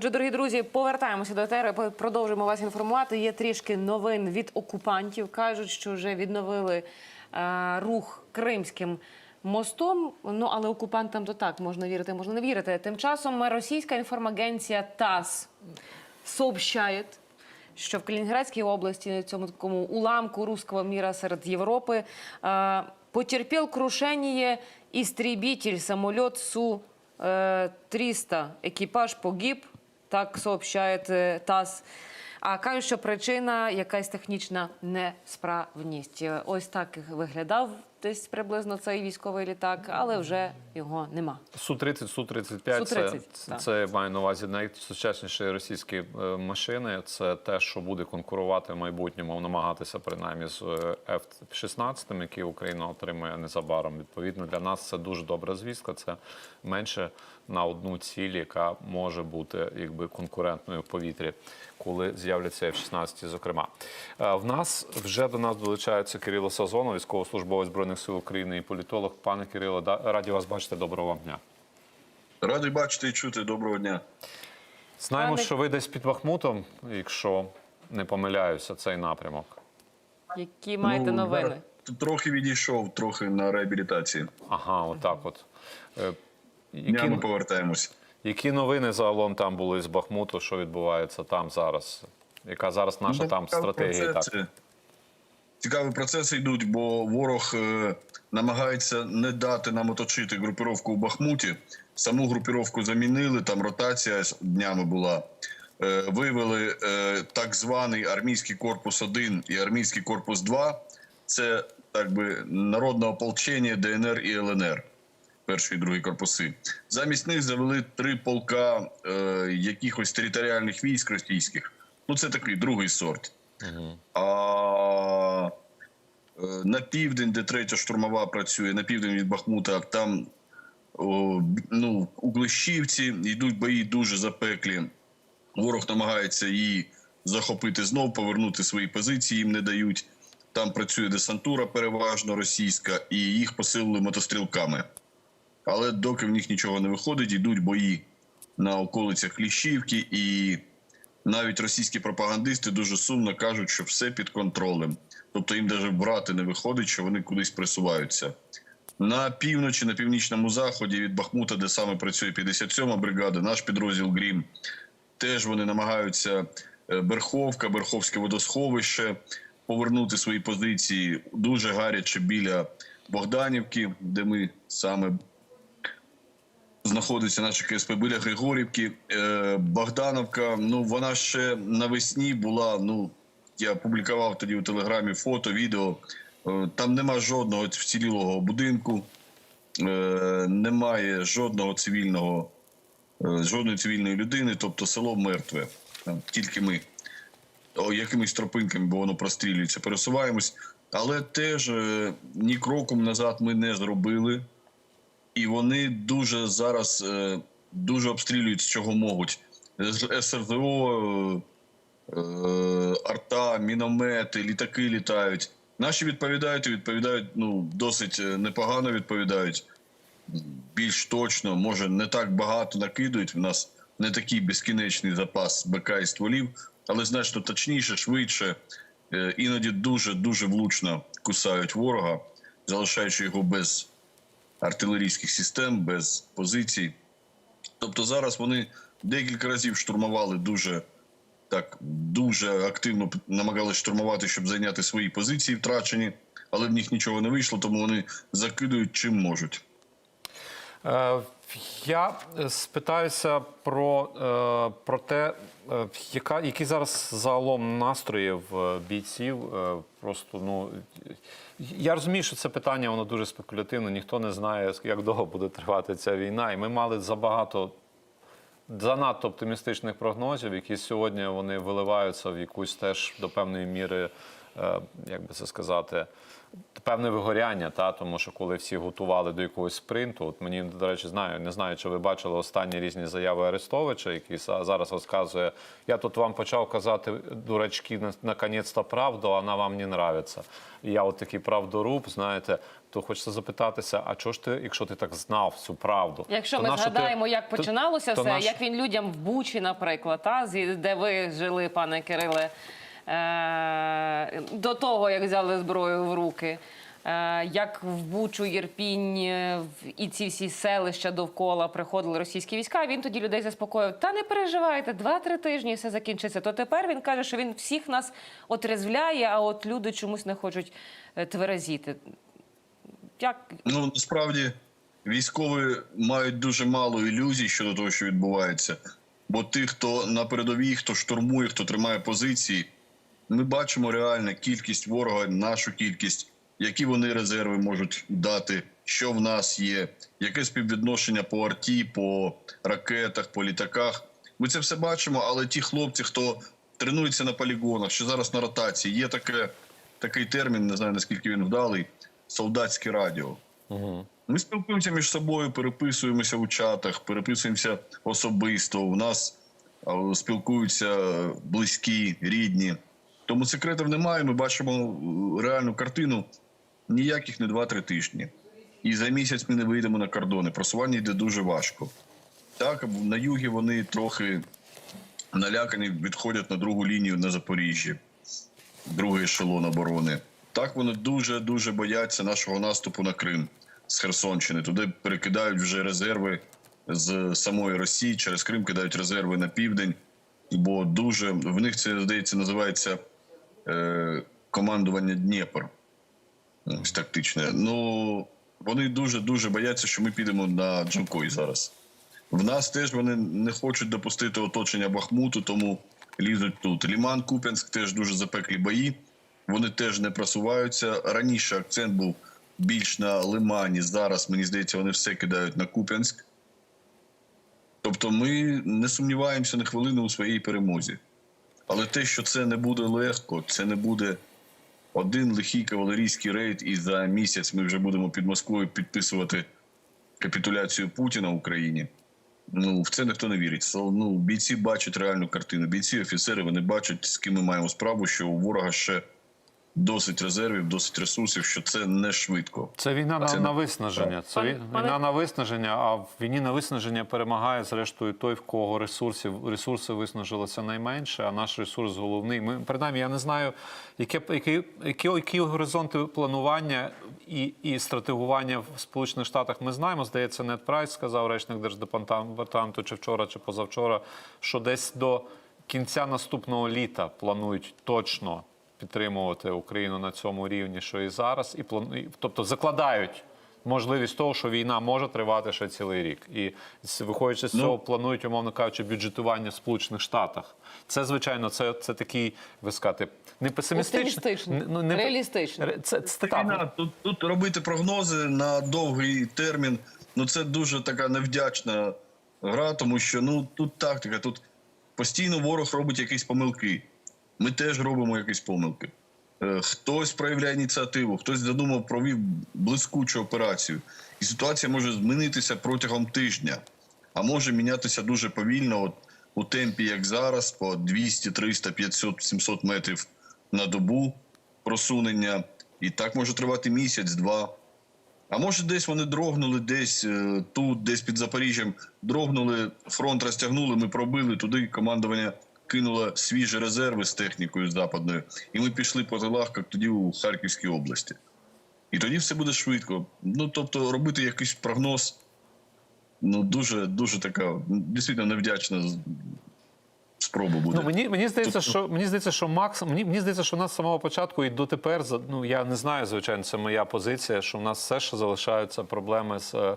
Отже, дорогі друзі, повертаємося до етери. Продовжуємо вас інформувати. Є трішки новин від окупантів. кажуть, що вже відновили е, рух кримським мостом. Ну але окупантам то так можна вірити, можна не вірити. Тим часом російська інформагенція ТАСС сообщає, що в Калінінградській області, цьому такому уламку русского мира серед Європи, е, потерпів крушення істребитель самоліт Су е, 300. Екіпаж погиб, так сообщає е, ТАСС. А кажуть, що причина якась технічна несправність. Е, Ось так виглядав десь приблизно цей військовий літак, але вже його нема. Су-30, Су-35 Су-30, це, так. це маю на увазі найсучасніші російські е, машини. Це те, що буде конкурувати в майбутньому, намагатися принаймні з е, F-16, які Україна отримує незабаром. Відповідно, для нас це дуже добра звістка. Це менше на одну ціль, яка може бути якби конкурентною в повітрі, коли з'являться F-16, зокрема. Е, В нас вже до нас долучається Кирило Сазонов, військовослужбовець Збройних сил України і політолог. Пане Кирило, раді вас бачити. Доброго вам дня. Радий бачити і чути. Доброго дня. Знаємо, Пане- що ви десь під Бахмутом, якщо не помиляюся, цей напрямок. Які маєте Ну, новини? Трохи відійшов, трохи на реабілітації. Ага, отак от. Днями Які, повертаємось. Які новини загалом там були з Бахмуту, що відбувається там зараз? Яка зараз наша Ну, там стратегія? Так? Цікаві процеси йдуть, бо ворог е, намагається не дати нам оточити групіровку у Бахмуті. Саму групіровку замінили, там ротація днями була. Е, вивели е, так званий армійський корпус 1 і армійський корпус 2. Це так би народне ополчення ДНР і ЛНР. Перший і другий корпуси. Замість них завели три полка е, якихось територіальних військ російських. Ну, це такий другий сорт. А е, на південь, де третя штурмова працює, на південь від Бахмута, там о, ну, у Глищівці йдуть бої дуже запеклі. Ворог намагається її захопити знов, повернути свої позиції, їм не дають. Там працює десантура переважно російська, і їх посилили мотострілками. Але доки в них нічого не виходить, йдуть бої на околицях Кліщівки, і навіть російські пропагандисти дуже сумно кажуть, що все під контролем. Тобто їм навіть брати не виходить, що вони кудись пресуваються. На півночі, на північному заході від Бахмута, де саме працює 57-ма бригада, наш підрозділ Грім, теж вони намагаються е, Берховка, Берховське водосховище повернути свої позиції дуже гаряче біля Богданівки, де ми саме знаходиться наше КСП біля Григорівки. Е, Богдановка, ну вона ще навесні була. Ну я публікував тоді у телеграмі фото, відео. Е, Там нема жодного вцілілого будинку, е, немає жодного цивільного, жодної цивільної людини, тобто село мертве. Там тільки ми о, якимись тропинками, бо воно прострілюється, пересуваємось. Але теж ні кроком назад ми не зробили. І вони дуже зараз е, дуже обстрілюють з чого можуть. СРЗО, е, е, арта, міномети, літаки літають. Наші відповідають і відповідають ну, досить непогано відповідають. Більш точно, може, не так багато накидують. У нас не такий безкінечний запас БК і стволів, але значно точніше, швидше, іноді дуже дуже влучно кусають ворога, залишаючи його без артилерійських систем, без позицій. Тобто зараз вони декілька разів штурмували дуже так, дуже активно намагалися штурмувати, щоб зайняти свої позиції втрачені, але в них нічого не вийшло, тому вони закидують чим можуть. Я е, спитаюся про, е, про те, е, яка, які зараз загалом настрої в бійців. Просто ну я розумію, що це питання воно дуже спекулятивне. Ніхто не знає, як довго буде тривати ця війна, і ми мали забагато занадто оптимістичних прогнозів, які сьогодні вони виливаються в якусь теж до певної міри як би це сказати, певне вигоряння, та тому що коли всі готували до якогось спринту, от мені до речі, знаю, не знаю, чи ви бачили останні різні заяви Арестовича, який зараз розказує. Я тут вам почав казати, дурачки, на- наконець-то правду, а вона вам не нравиться. І я от такий правдоруб, знаєте, то хочеться запитатися, а чого ж ти, якщо ти так знав цю правду? Якщо то ми нащо ти- згадаємо, як починалося то все, наш- як він людям в Бучі, наприклад, та, де ви жили, пане Кириле, е, до того, як взяли зброю в руки. Е, як в Бучу, Єрпінь е, і ці всі селища довкола приходили російські війська, він тоді людей заспокоїв. Та не переживайте, два-три тижні все закінчиться. То тепер він каже, що він всіх нас отрезвляє, а от люди чомусь не хочуть е, тверезіти. Як Ну насправді військові мають дуже мало ілюзій щодо того, що відбувається. Бо тих, хто на передовій, хто штурмує, хто тримає позиції, ми бачимо реально кількість ворога, нашу кількість, які вони резерви можуть дати, що в нас є, яке співвідношення по арті, по ракетах, по літаках. Ми це все бачимо, але ті хлопці, хто тренується на полігонах, що зараз на ротації, є таке, такий термін, не знаю наскільки він вдалий, солдатське радіо. Ми спілкуємося між собою, переписуємося у чатах, переписуємося особисто. У нас спілкуються близькі, рідні. Тому секретів немає. Ми бачимо е, реальну картину ніяких не 2-3 тижні. І за місяць ми не вийдемо на кордони. Просування йде дуже важко. Так, на югі вони трохи налякані, відходять на другу лінію на Запоріжжі, другий ешелон оборони. Так вони дуже дуже бояться нашого наступу на Крим з Херсонщини. Туди перекидають вже резерви з самої Росії. Через Крим кидають резерви на південь, бо дуже в них це здається називається командування Дніпр. Ось тактичне. Ну вони дуже дуже бояться, що ми підемо на Джанкой зараз. В нас теж вони не хочуть допустити оточення Бахмуту, тому лізуть тут. Ліман, Куп'янськ теж дуже запеклі бої. Вони теж не просуваються. Раніше акцент був більш на Лимані. Зараз, мені здається, вони все кидають на Куп'янськ. Тобто ми не сумніваємося на хвилину у своїй перемозі. Але те, що це не буде легко, це не буде один лихий кавалерійський рейд, і за місяць ми вже будемо під Москвою підписувати капітуляцію Путіна в Україні. Ну, в це ніхто не вірить. Ну, бійці бачать реальну картину. Бійці, офіцери, вони бачать, з ким ми маємо справу, що у ворога ще досить резервів, досить ресурсів, що це не швидко. Це війна на, Це- на виснаження. Це Пане- вій- пане- війна на виснаження, а в війні на виснаження перемагає зрештою той, в кого ресурсів ресурси виснажилися найменше, а наш ресурс головний. Ми принаймні, я не знаю, яке які, які, які горизонти планування і, і стратегування в Сполучених Штатах. Ми знаємо. Здається, Нед Прайс сказав речник держдепартаменту чи вчора, чи позавчора, що десь до кінця наступного літа планують точно підтримувати Україну на цьому рівні, що і зараз, і плану... і- тобто закладають можливість того, що війна може тривати ще цілий рік. І виходячи з Ну- цього, планують, умовно кажучи, бюджетування в Сполучених Штатах. Це звичайно, це, це такий, ви сказати, не песимістичний, ну, не- Реалістичний. Ре- Це, це, так, тут, тут робити прогнози на довгий термін. Ну це дуже така невдячна гра, тому що ну тут тактика, тут постійно ворог робить якісь помилки. Ми теж робимо якісь помилки. Е, Хтось проявляє ініціативу, хтось задумав, провів блискучу операцію. І ситуація може змінитися протягом тижня, а може мінятися дуже повільно, от, у темпі, як зараз, по 200, 300, 500, 700 метрів на добу просунення. І так може тривати місяць, два. А може, десь вони дрогнули, десь е, тут, десь під Запоріжжям, дрогнули, фронт розтягнули, ми пробили туди. Командування кинуло свіжі резерви з технікою западною, і ми пішли по тилах, як тоді у Харківській області. І тоді все буде швидко. Ну тобто, робити якийсь прогноз, ну дуже, дуже така дійсно невдячна спроба буде. Ну, мені, мені здається, що мені здається, що Макс, мені, мені здається, що в нас з самого початку і дотепер, ну я не знаю, звичайно, це моя позиція, що в нас все ще залишаються проблеми з.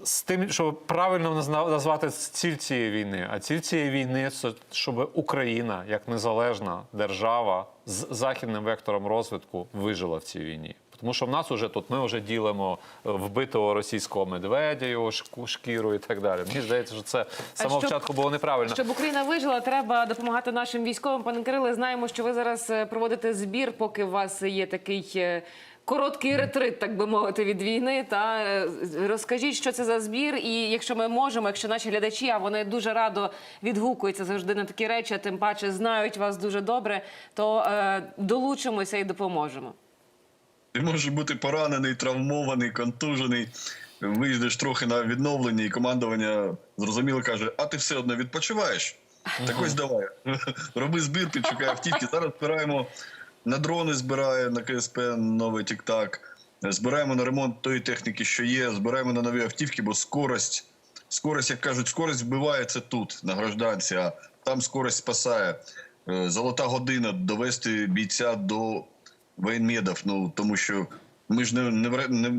Е, З тим, щоб правильно назвати ціль цієї війни. А ціль цієї війни це щоб Україна, як незалежна держава з західним вектором розвитку, вижила в цій війні. Тому що в нас уже тут ми вже ділимо е, вбитого російського медведя, його шкіру і так далі. Мені здається, що це з самого початку було неправильно. Щоб Україна вижила, треба допомагати нашим військовим. Пане Кириле, знаємо, що ви зараз е, проводите збір, поки у вас є такий. Короткий ретрит, так би мовити, від війни. Та е, розкажіть, що це за збір, і якщо ми можемо, якщо наші глядачі, а вони дуже радо відгукуються завжди на такі речі, а тим паче знають вас дуже добре, то е, долучимося і допоможемо. Ти можеш бути поранений, травмований, контужений. Виїздиш трохи на відновлення, і командування зрозуміло каже: а ти все одно відпочиваєш? Так ось давай. Роби збір, підшукай автівки. Зараз збираємо на дрони, збирає на КСП новий Тік-Так. Збираємо на ремонт тої техніки, що є, збираємо на нові автівки, бо скорость, скорость, як кажуть, скорость вбивається тут, на гражданці, а там скорость спасає. Е, Золота година довести бійця до воєнмедів, ну тому що ми ж не, не, не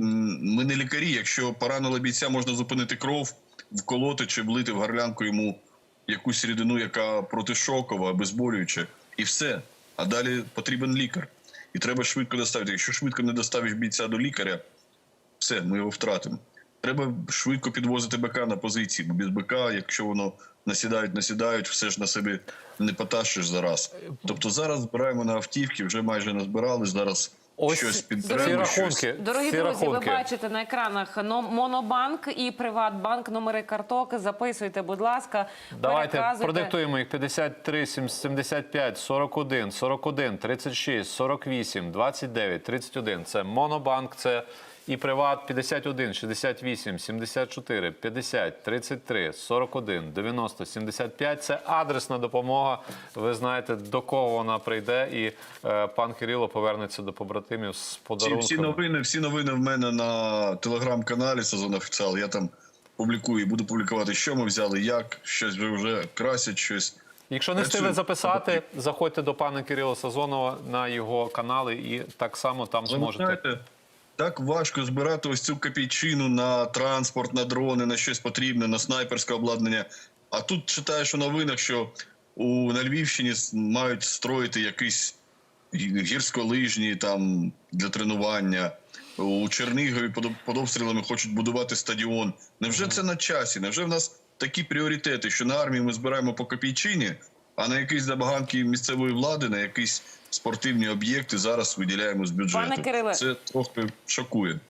ми не лікарі. Якщо поранило бійця, можна зупинити кров, вколоти чи влити в горлянку йому якусь рідину, яка протишокова, обезболююча, і все. А далі потрібен лікар. І треба швидко доставити. Якщо швидко не доставиш бійця до лікаря, все, ми його втратимо. Треба швидко підвозити БК на позиції, бо без БК, якщо воно насідають, насідають, все ж на себе не потащиш зараз. Тобто зараз збираємо на автівки, вже майже назбирали, зараз Ось щось ці рахунки. щось. рахунки. Дорогі ці друзі, ви бачите на екранах Монобанк і Приватбанк, номери карток. Записуйте, будь ласка. Давайте продиктуємо їх 53, 75, 41, 41, 36, 48, 29, 31. Це Монобанк, це і Приват 51, 68, 74, 50, 33, 41, 90, 75. Це адресна допомога. Ви знаєте, до кого вона прийде, і е, пан Кирило повернеться до побратимів з Всі, подарунками. всі новини, всі новини в мене на телеграм-каналі Сезон Офіціал. Я там публікую і буду публікувати, що ми взяли, як щось вже вже красять щось. Якщо не встигли записати, заходьте до пана Кирила Сазонова на його канали і так само там зможете. Так важко збирати ось цю копійчину на транспорт, на дрони, на щось потрібне, на снайперське обладнання. А тут читаєш у новинах, що у на Львівщині мають строїти якісь гі- гірськолижні там для тренування. У Чернігові під, під обстрілами хочуть будувати стадіон. Невже це на часі? Невже в нас такі пріоритети, що на армії ми збираємо по копійчині, а на якісь забаганки місцевої влади, на якісь спортивні об'єкти зараз виділяємо з бюджету? Пане Кириле. Це трохи шокує.